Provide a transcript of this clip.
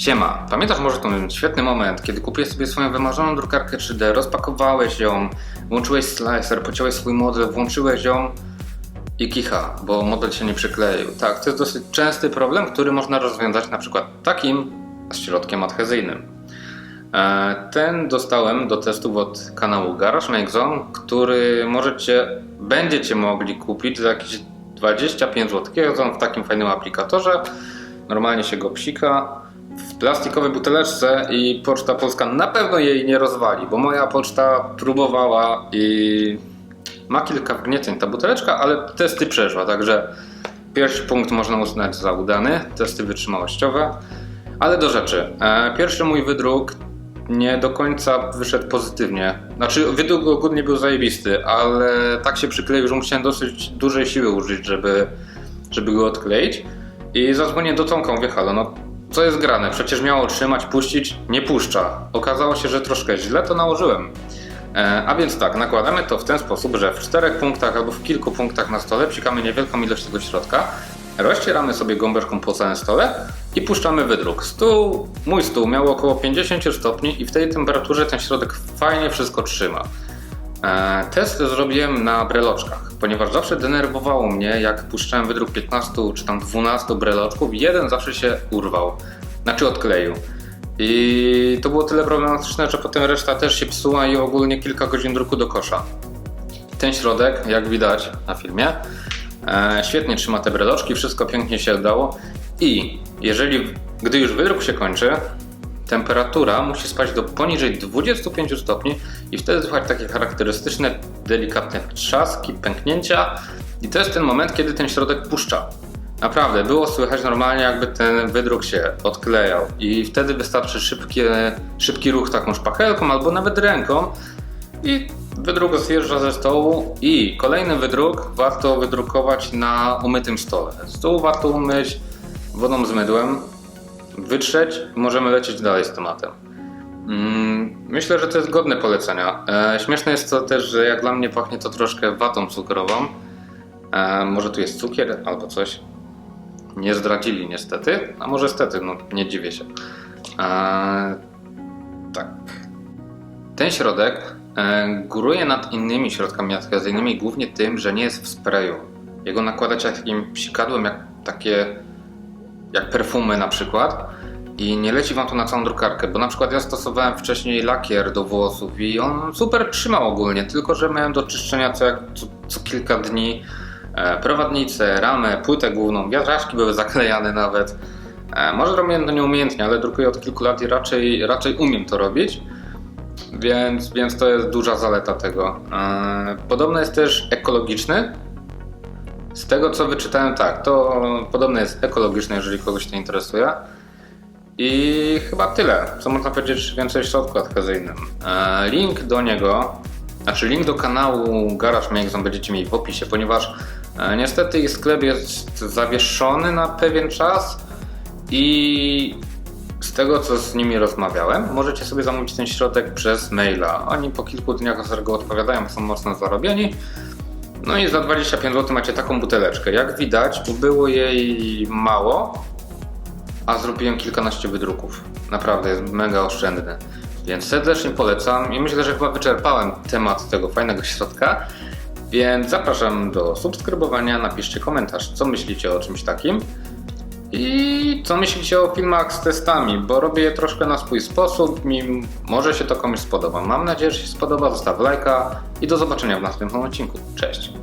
Siema, pamiętasz może ten świetny moment, kiedy kupiłeś sobie swoją wymarzoną drukarkę 3D, rozpakowałeś ją, włączyłeś slicer, pociąłeś swój model, włączyłeś ją i kicha, bo model się nie przykleił. Tak, to jest dosyć częsty problem, który można rozwiązać na przykład takim środkiem adhezyjnym. E, Ten dostałem do testów od kanału Garage Zone, który możecie, będziecie mogli kupić za jakieś 25 zł. Jest on w takim fajnym aplikatorze. Normalnie się go psika w plastikowej buteleczce i Poczta Polska na pewno jej nie rozwali, bo moja poczta próbowała i ma kilka wgnieceń ta buteleczka, ale testy przeszła, także pierwszy punkt można uznać za udany, testy wytrzymałościowe. Ale do rzeczy. E, Pierwszy mój wydruk nie do końca wyszedł pozytywnie. Znaczy, wydruk ogólnie był zajebisty, ale tak się przykleił, że musiałem dosyć dużej siły użyć, żeby, żeby go odkleić. I zadzwonię do Tomka, mówię, halo, no co jest grane? Przecież miało trzymać, puścić, nie puszcza. Okazało się, że troszkę źle to nałożyłem. E, A więc tak, nakładamy to w ten sposób, że w czterech punktach albo w kilku punktach na stole psikamy niewielką ilość tego środka, rozcieramy sobie gąbeczką po całym stole i puszczamy wydruk. Stół, mój stół miał około 50 stopni i w tej temperaturze ten środek fajnie wszystko trzyma. E, Test zrobiłem na breloczkach, ponieważ zawsze denerwowało mnie, jak puszczałem wydruk 15 czy tam 12 breloczków, jeden zawsze się urwał, znaczy odkleił. I to było tyle problematyczne, że potem reszta też się psuła i ogólnie kilka godzin druku do kosza. Ten środek, jak widać na filmie, e, świetnie trzyma te breloczki, wszystko pięknie się udało i jeżeli, gdy już wydruk się kończy, temperatura musi spaść do poniżej 25 stopni i wtedy słychać takie charakterystyczne, delikatne trzaski, pęknięcia i to jest ten moment, kiedy ten środek puszcza. Naprawdę, było słychać normalnie, jakby ten wydruk się odklejał i wtedy wystarczy szybkie, szybki ruch taką szpachelką albo nawet ręką i wydruk zjeżdża ze stołu i kolejny wydruk warto wydrukować na umytym stole. Stół warto umyć wodą z mydłem, wytrzeć i możemy lecieć dalej z tematem. Mm, Myślę, że to jest godne polecenia. E, śmieszne jest to też, że jak dla mnie pachnie to troszkę watą cukrową. E, może tu jest cukier albo coś. Nie zdradzili niestety, a może stety, no nie dziwię się. E, tak. Ten środek góruje nad innymi środkami adhezyjnymi głównie tym, że nie jest w sprayu. Jego nakładać takim psikadłem jak takie jak perfumy na przykład i nie leci wam to na całą drukarkę, bo na przykład ja stosowałem wcześniej lakier do włosów i on super trzymał ogólnie, tylko że miałem do czyszczenia co, jak, co, co kilka dni e, prowadnicę, ramę, płytę główną, wiatraczki były zaklejane nawet. E, może robiłem to nieumiejętnie, ale drukuję od kilku lat i raczej, raczej umiem to robić. Więc, więc to jest duża zaleta tego. E, Podobno jest też ekologiczny, z tego co wyczytałem, tak, to podobno jest ekologiczne, jeżeli kogoś to interesuje. I chyba tyle, co można powiedzieć więcej o środku adhezyjnym. E, Link do niego, znaczy link do kanału Garage Make Zone będziecie mieli w opisie, ponieważ e, niestety ich sklep jest zawieszony na pewien czas i z tego co z nimi rozmawiałem, możecie sobie zamówić ten środek przez maila. Oni po kilku dniach z reguły odpowiadają, są mocno zarobieni. No i za 25 zł macie taką buteleczkę. Jak widać, było jej mało, a zrobiłem kilkanaście wydruków. Naprawdę jest mega oszczędny. Więc serdecznie polecam i myślę, że chyba wyczerpałem temat tego fajnego środka. Więc zapraszam do subskrybowania, napiszcie komentarz, co myślicie o czymś takim. I co myślicie o filmach z testami, bo robię je troszkę na swój sposób i może się to komuś spodoba. Mam nadzieję, że się spodoba, zostaw lajka i do zobaczenia w następnym odcinku. Cześć!